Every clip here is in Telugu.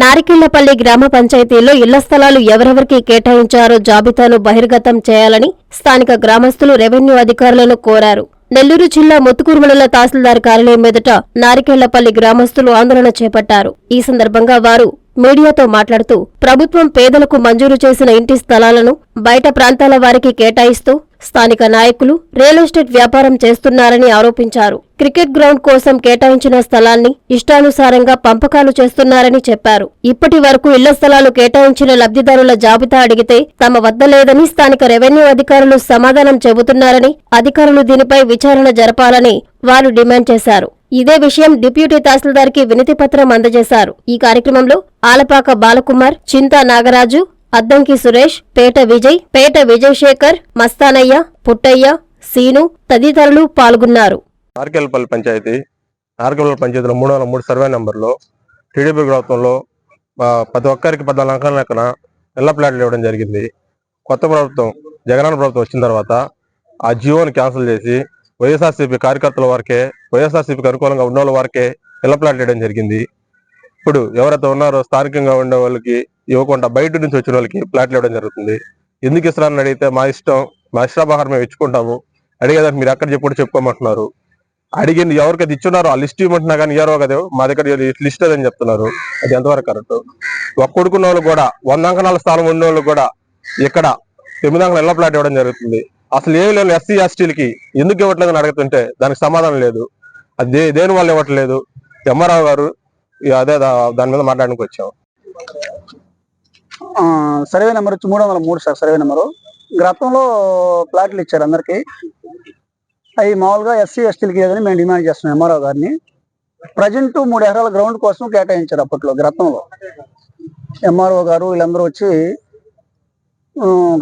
నారికిళ్ళపల్లి గ్రామ పంచాయతీలో ఇళ్ళ స్థలాలు ఎవరెవరికి కేటాయించారో జాబితాను బహిర్గతం చేయాలని స్థానిక గ్రామస్తులు రెవెన్యూ అధికారులను కోరారు. నెల్లూరు జిల్లా ముత్తుకూరు మండల తహసీల్దార్ కార్యాలయం ఎదుట నారికేళ్ళపల్లి గ్రామస్తులు ఆందోళన చేపట్టారు. ఈ సందర్భంగా వారు మీడియాతో మాట్లాడుతూ ప్రభుత్వం పేదలకు మంజూరు చేసిన ఇంటి స్థలాలను బయట ప్రాంతాల వారికి కేటాయిస్తూ స్థానిక నాయకులు రియల్ ఎస్టేట్ వ్యాపారం చేస్తున్నారని ఆరోపించారు. క్రికెట్ గ్రౌండ్ కోసం కేటాయించిన స్థలాన్ని ఇష్టానుసారంగా పంపకాలు చేస్తున్నారని చెప్పారు. ఇప్పటి వరకు ఇళ్ళ స్థలాలు కేటాయించిన లబ్ధిదారుల జాబితా అడిగితే తమ వద్ద లేదని స్థానిక రెవెన్యూ అధికారులు సమాధానం చెబుతున్నారని అధికారులు దీనిపై విచారణ జరపాలని వారు డిమాండ్ చేశారు. ఇదే విషయం డిప్యూటీ తహసీల్దార్కి వినతి పత్రం అందజేశారు. ఈ కార్యక్రమంలో ఆలపాక బాలకుమార్ చింతా నాగరాజు అద్దంకి సురేష్ పేట విజయ్ పేట విజయశేఖర్ మస్తానయ్య పుట్టయ్య సీను తదితరులు పాల్గొన్నారు. ఆర్కెల్పల్లి పంచాయతీ ఆర్కెల్పల్లి పంచాయతీలో మూడు వందల మూడు సర్వే నెంబర్లో టీడీపీ ప్రభుత్వంలో ప్రతి ఒక్కరికి పద్నాలుగు అంకాల లెక్కన ఇళ్ళ ప్లాట్లు ఇవ్వడం జరిగింది. కొత్త ప్రభుత్వం జగనన్న ప్రభుత్వం వచ్చిన తర్వాత ఆ జియోని క్యాన్సిల్ చేసి వైఎస్ఆర్సీపీ కార్యకర్తల వరకే వైఎస్ఆర్సీపీకి అనుకూలంగా ఉన్న వాళ్ళ వరకే ఇళ్ళ ప్లాట్లు ఇవ్వడం జరిగింది. ఇప్పుడు ఎవరైతే ఉన్నారో స్థానికంగా ఉండే వాళ్ళకి ఇవ్వకుండా బయట నుంచి వచ్చిన వాళ్ళకి ప్లాట్లు ఇవ్వడం జరుగుతుంది. ఎందుకు ఇస్తారని అడిగితే మా ఇష్టం మా ఇష్టాభారం మేము ఇచ్చుకుంటాము. అడిగేదానికి మీరు ఎక్కడ చెప్పుడు చెప్పుకోమంటున్నారు. అడిగింది ఎవరికి ఇచ్చున్నారో ఆ లిస్ట్ ఇవ్వమంటున్నా కానీ ఇయ్యారో కదా మా దగ్గర లిస్ట్ అదని చెప్తున్నారు. అది ఎంతవరకు కరెక్ట్? ఒక్కడుకున్న వాళ్ళు కూడా వంద అంకణాల స్థానం ఉన్న వాళ్ళు కూడా ఇక్కడ తొమ్మిది అంకణాల ఇళ్ళ ప్లాట్ ఇవ్వడం జరుగుతుంది. అసలు ఏమి లేని ఎస్సీ ఎస్టీలకి ఎందుకు ఇవ్వట్లేదని అడుగుతుంటే దానికి సమాధానం లేదు. అది దేని వల్ల ఇవ్వట్లేదు? ఎంఆర్ఆవు గారు ఇక అదే దా- దాని మీద మాట్లాడడానికి వచ్చాం. సర్వే నెంబర్ వచ్చి మూడు వందల మూడు సార్ సర్వే నెంబరు. గతంలో ప్లాట్లు ఇచ్చారు అందరికీ. అవి మామూలుగా ఎస్సీ ఎస్టీలకి లేదని మేము డిమాండ్ చేస్తున్నాం ఎంఆర్ఓ గారిని. ప్రజెంట్ మూడు ఎకరాల గ్రౌండ్ కోసం కేటాయించారు అప్పట్లో గతంలో. ఎంఆర్ఓ గారు వీళ్ళందరూ వచ్చి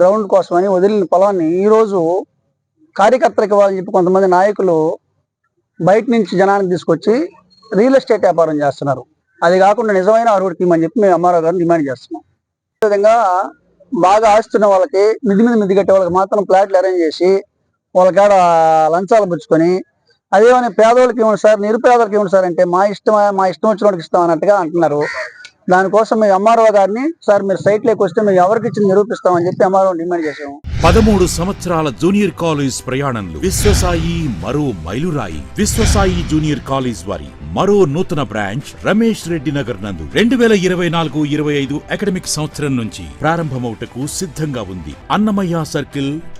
గ్రౌండ్ కోసం అని వదిలిన పొలాన్ని ఈ రోజు కార్యకర్తలకు ఇవ్వాలని చెప్పి కొంతమంది నాయకులు బయట నుంచి జనాన్ని తీసుకొచ్చి రియల్ ఎస్టేట్ వ్యాపారం చేస్తున్నారు. అది కాకుండా నిజమైన అర్హుడికి అని చెప్పి మేము అమ్మారావు గారిని డిమాండ్ చేస్తున్నాం. విధంగా బాగా ఆస్తున్న వాళ్ళకి మిది మీద మిది కట్టే వాళ్ళకి మాత్రం ప్లాట్లు అరేంజ్ చేసి వాళ్ళకాడ లంచాలు పుచ్చుకొని అదేమని పేదవాళ్ళకి ఇవ్వండి సార్ నిరుపేదలకు ఇవ్వండి సార్ అంటే మా ఇష్టం మా ఇష్టం వచ్చిన వాడికి ఇస్తాం అన్నట్టుగా అంటున్నారు. దానికోసం మేము ఎంఆర్ఓ గారిని సార్ మీరు సైట్ లేక వస్తే మేము ఎవరికి ఇచ్చి నిరూపిస్తామని చెప్పి ఎంఆర్ఓ డిమాండ్ చేసాము పదమూడు సంవత్సరాల జూనియర్ కాలేజ్ ప్రయాణంలో విశ్వసాయి మరో మైలురాయి. విశ్వసాయి జూనియర్ కాలేజ్ వారి మరో నూతన బ్రాంచ్ రమేష్ రెడ్డి నగర్ నందు రెండు వేల ఇరవై నాలుగు ఇరవై ఐదు అకాడమిక్ సంవత్సరం నుంచి ప్రారంభమవుటకు సిద్ధంగా ఉంది. అన్నమయ్య సర్కిల్